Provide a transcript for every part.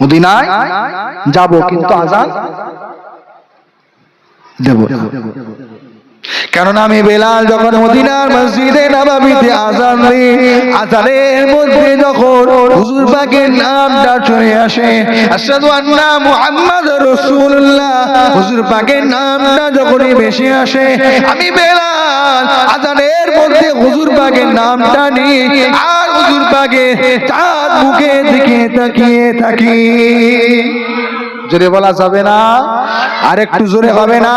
মদিনায় যাব, কিন্তু আজান দেব কেননা আমি বেলাল যখন মদিনার মসজিদে নবাবিতে আজান দিই, আজানের মধ্যে যখন হুজুর পাকের নামটা চলে আসে, আশহাদু আন্না মুহাম্মদ রাসূলুল্লাহ, হুজুর পাকের নামটা যখনই ভেসে আসে, আমি বেলাল আজানের মধ্যে হুজুর নিই। আর হুজুর পাকের চাঁদ মুখে দিকে তাকিয়ে থাকি। জোরে বলা যাবে না? আর একটু জোরে হবে না?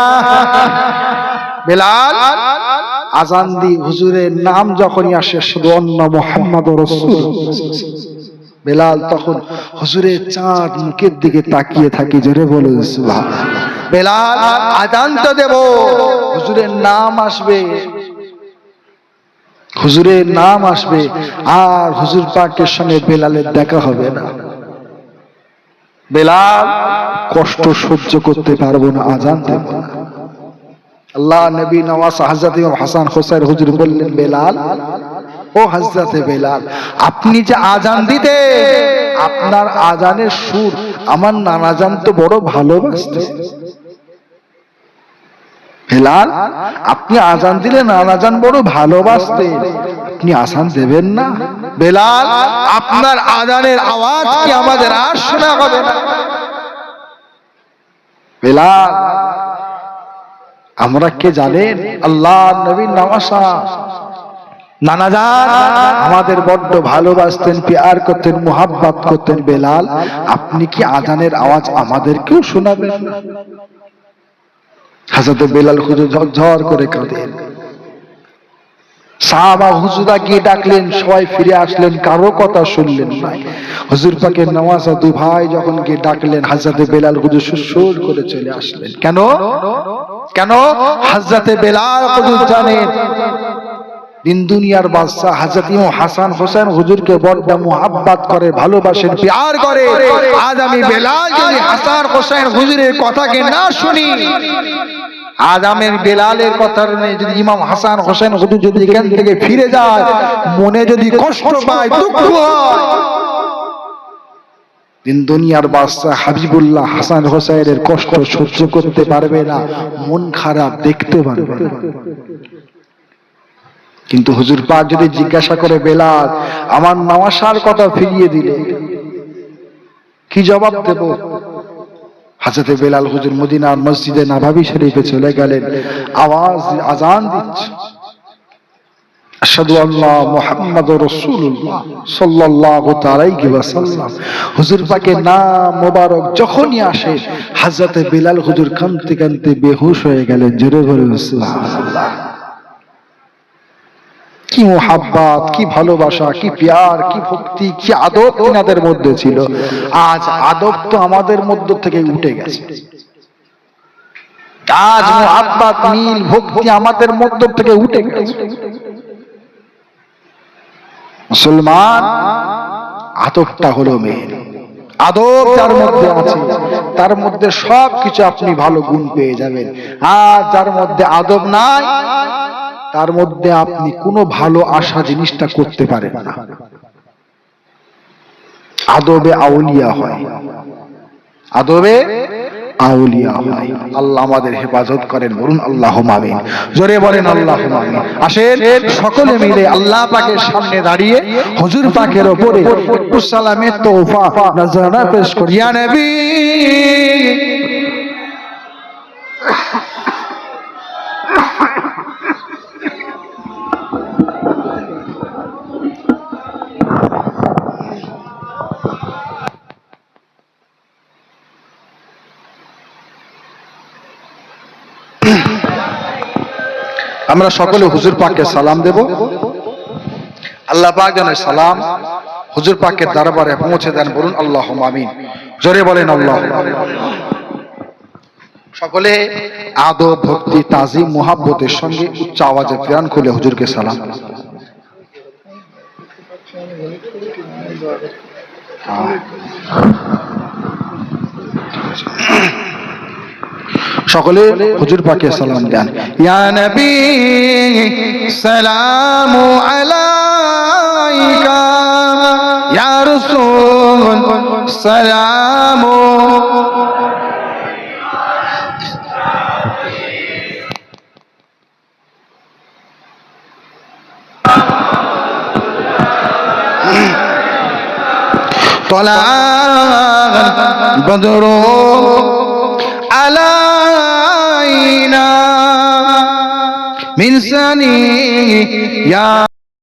বেলাল, আজান দি হুজুরের নাম যখনই আসে, শুধু অন্য মোহাম্মদ রসুল। বেলাল তখন হুজুরের চাঁদ মুখের দিকে তাকিয়ে থাকি, জোরে বলে বেলাল, আজান তো দেব, হুজুরের নাম আসবে। হুজুরের নাম আসবে আর হুজুর পাকের সঙ্গে বেলালের দেখা হবে না। বেলাল কষ্ট সহ্য করতে পারব না, আজান দেব না। আল্লাহ নবী নওয়াজ ইমাম হাসান হোসেন হুজুর বললেন, বেলাল, ও হযরতে বেলাল, আপনি যে আজান দিতে, আপনার আজানের সুর আমার নানা জান তো বড় ভালোবাসতে বেলাল আপনি আজান দিলে নানা জান বড় ভালোবাসতে। আপনি আসান দেবেন না। বেলাল, আপনার আজানের আওয়াজ কি আমাদের আর শোনা হবে না? বেলাল, আমরা কে জানেন? আল্লাহ নবীন নামাসা নানা যান আমাদের বড্ড ভালোবাসতেন, পেয়ার করতেন, মোহাব্বত করতেন বেলাল। আপনি কি আজানের আওয়াজ আমাদেরকেও শোনাবেন? না হাজরত বেলাল হুজুর ঝরঝর করে কাঁদেন। সাহাবা হুজুরা গিয়ে ডাকলেন, সবাই ফিরে আসলেন, কারও কথা শুনলেন না। হুজুর পাকের নওয়াজা দু ভাই যখন গিয়ে ডাকলেন, হাজরাতে বেলাল হুজুর সুসুর করে চলে আসলেন। কেন? কেন? হাজরাতে বেলাল হুজুর জানেন দিন দুনিয়ার বাদশাহ হাজরত হাসান হোসেন হুজুরকে বড্ড মুহাব্বত করে, ভালোবাসেন, প্যার করে। আজ আমি বেলাল যদি হাসান হোসেন হুজুরের কথাকে না শুনি আমি বেলালের কথা যদি ইমাম হাসান হোসেন হুজুর যদি এখান থেকে ফিরে যায়, মনে যদি কষ্ট পায়, দুঃখ দিন দুনিয়ার বাদশাহ হাবিবুল্লাহ হাসান হোসেনের কষ্ট সহ্য করতে পারবে না, মন খারাপ দেখতে পারবে না। কিন্তু হুজুর পাক যদি জিজ্ঞাসা করে, বেলাল, আমার নওয়াসার কথা ফিরিয়ে দিলে, কি জবাব দেব? হাজরতে বেলাল হুজুর মদিনার মসজিদে নাভাবি শরীফে চলে গেলেন, আওয়াজ, আজান দিচ্ছে। আশহাদু আল্লাহ মুহাম্মাদুর রাসূলুল্লাহ সাল্লাল্লাহু আলাইহি ওয়াসাল্লাম। হুজুর পাকের নাম মোবারক যখনই আসে হযরতে বেলাল হুজুর কাঁদতে কাঁদতে বেহুশ হয়ে গেলেন, জোরে বলে কি মোহাব্বত, কি ভালোবাসা, কি প্যার, কি ভক্তি, কি আদব তিনাদের মধ্যে ছিল। আজ আদব তো আমাদের মধ্য থেকে উঠে গেছে। আজ মোহাব্বত, মিল, ভক্তি আমাদের মধ্য থেকে উঠে গেছে। মুসলমান, আদবটা হলো মেন। আদব যার মধ্যে আছে, তার মধ্যে সব কিছু আপনি ভালো গুণ পেয়ে যাবেন। আর যার মধ্যে আদব নাই তার মধ্যে আপনি কোনো ভালো আশা জিনিসটা করতে পারেন না। আদবে আউলিয়া হয়। আদবে আউলিয়া হয়। আল্লাহ আমাদের হেফাজত করেন, বলুন আল্লাহ মামিন জোরে বলেন আল্লাহ মামিন আসেন, সকলে মিলে আল্লাহ পাকের সামনে দাঁড়িয়ে হুজুর পাকের ওপরে তোফা পেশ করিয়া নবী! আমরা সকলে হুজুর পাককে সালাম দেব। আল্লাহ পাক যেন সালাম হুজুর পাকের দরবারে পৌঁছে দেন বলুন আল্লাহ আমিন। জোরে বলেন আল্লাহ সকলে আদব, ভক্তি, তাজিম, মোহাব্বতের সঙ্গে উচ্চ আওয়াজে প্রাণ খুলে হুজুরকে সালাম। সকলে হুজুর পাকে সালাম দেন। সালাম সালাম সালামু আলাইকা। ইয়া علينا من سني يا